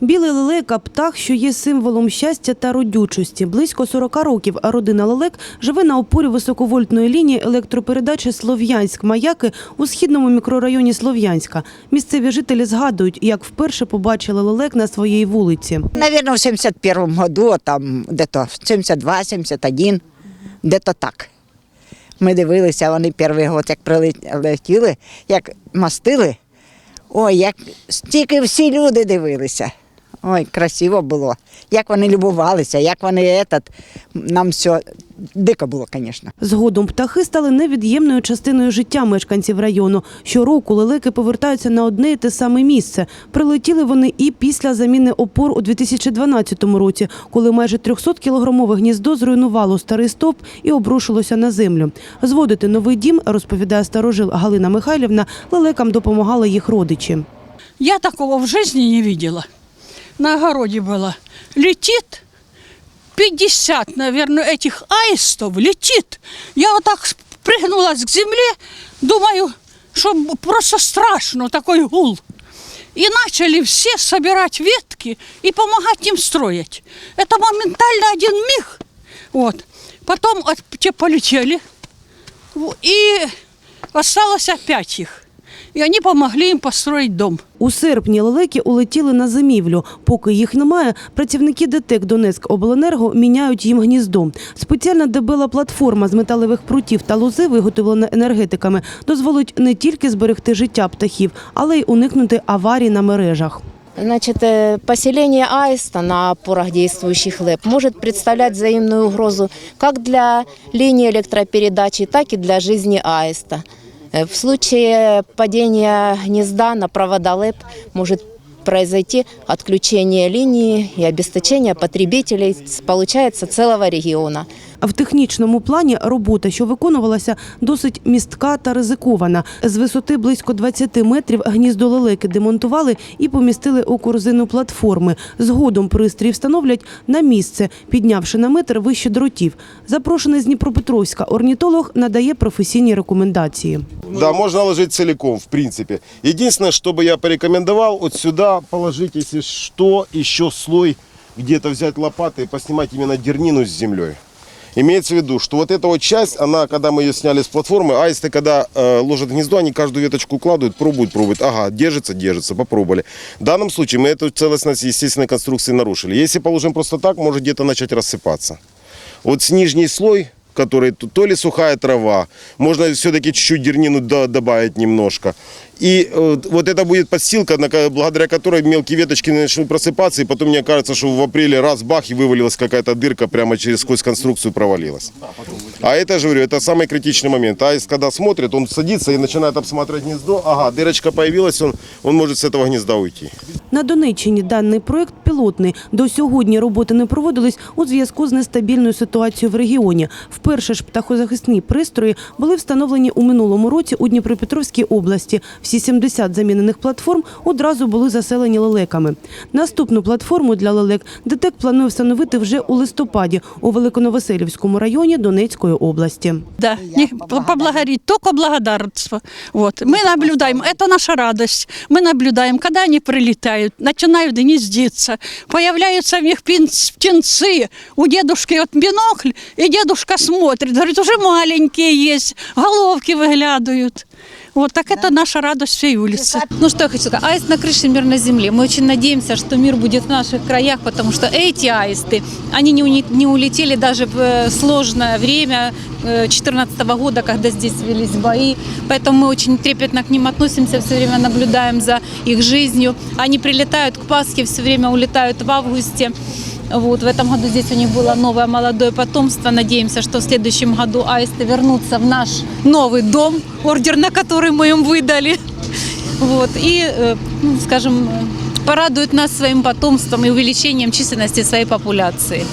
Білий лелека – птах, що є символом щастя та родючості. Близько 40 років родина лелек живе на опорі високовольтної лінії електропередачі Слов'янськ-Маяки у східному мікрорайоні Слов'янська. Місцеві жителі згадують, як вперше побачили лелек на своїй вулиці. Наверное, в 71 году, там де-то 72, 71, де-то так. Ми дивилися, вони перший год, як прилетіли, як мастили. Ой, як стільки всі люди дивилися. Ой, красиво було. Як вони любувалися, як вони этот, нам все дико було, звісно. Згодом птахи стали невід'ємною частиною життя мешканців району. Щороку лелеки повертаються на одне і те саме місце. Прилетіли вони і після заміни опор у 2012 році, коли майже 300-кілограмове гніздо зруйнувало старий стовп і обрушилося на землю. Зводити новий дім, розповідає старожил Галина Михайлівна, лелекам допомагали їх родичі. Я такого в жизни не видела. На огороде была. Летит 50, наверное, этих аистов летит. Я вот так пригнулась к земле, думаю, что просто страшно такой гул. И начали все собирать ветки и помогать им строить. Это моментально один миг. Вот. Потом от- те полетели. И осталось опять их. И они помогли им построить дом. У серпні лелеки улетіли на зимівлю. Поки їх немає, працівники ДТЕК Донецьк Обленерго міняють їм гніздо. Спеціальна дебела платформа з металевих прутів та лози, виготовлена енергетиками, дозволить не тільки зберегти життя птахів, але й уникнути аварій на мережах. Значит, э, поселение аиста на опорах действующих ЛЭП может представлять взаимную угрозу как для линии электропередачи, так и для жизни аиста. Э, В случае падения гнезда на провода ЛЭП может произойти отключение линии и обесточение потребителей, получается, целого региона. В технічному плані робота, що виконувалася, досить містка та ризикована. З висоти близько 20 метрів гніздо лелеки демонтували і помістили у корзину платформи. Згодом пристрій встановлять на місце, піднявши на метр вище дротів. Запрошений з Дніпропетровська орнітолог надає професійні рекомендації. Да, можно ложить целиком, в принципе. Единственное, что бы я порекомендовал, вот сюда положить, если что, еще слой, где-то взять лопаты и поснимать именно дернину с землей. Имеется в виду, что вот эта вот часть, она, когда мы ее сняли с платформы, аисты, когда э, ложат гнездо, они каждую веточку укладывают, пробуют, пробуют. Ага, держится, держится, попробовали. В данном случае мы эту целостность естественной конструкции нарушили. Если положим просто так, может где-то начать рассыпаться. Вот с нижний слой, который то, то ли сухая трава, можно все-таки чуть-чуть дернину до- добавить немножко. И э, вот это будет подстилка, на ко- благодаря которой мелкие веточки начнут просыпаться, и потом мне кажется, что в апреле раз бах и вывалилась какая-то дырка прямо через сквозь конструкцию провалилась. А это, я же говорю, это самый критичный момент. А если когда смотрит, он садится и начинает обсматривать гнездо, ага, дырочка появилась, он, он может с этого гнезда уйти. На Донеччині даний проект пілотний. До сьогодні роботи не проводились у зв'язку з нестабільною ситуацією в регіоні. Вперше ж птахозахисні пристрої були встановлені у минулому році у Дніпропетровській області. Всі 70 замінених платформ одразу були заселені лелеками. Наступну платформу для лелек ДТЕК планує встановити вже у листопаді у Великоновоселівському районі Донецької області. Да, не по- поблагодарить, только благодарство. Вот. Мы наблюдаем, это наша радость. Мы наблюдаем, когда они прилетают, начинают гнездиться, появляются в них пин- птенцы. У дедушки вот бинокль, и дедушка смотрит, говорит, уже маленькие есть, головки выглядывают. Вот так это наша радость всей улицы. Ну что я хочу сказать, аист на крыше, мир на земле. Мы очень надеемся, что мир будет в наших краях, потому что эти аисты, они не, уни- не улетели даже в э, сложное время 2014 года, когда здесь велись бои. Поэтому мы очень трепетно к ним относимся, все время наблюдаем за их жизнью. Они прилетают к Пасхе, все время улетают в августе. Вот, в этом году здесь у них было новое молодое потомство. Надеемся, что в следующем году аисты вернутся в наш новый дом, ордер на который мы им выдали. Вот, и, э, ну, скажем, э, порадуют нас своим потомством и увеличением численности своей популяции.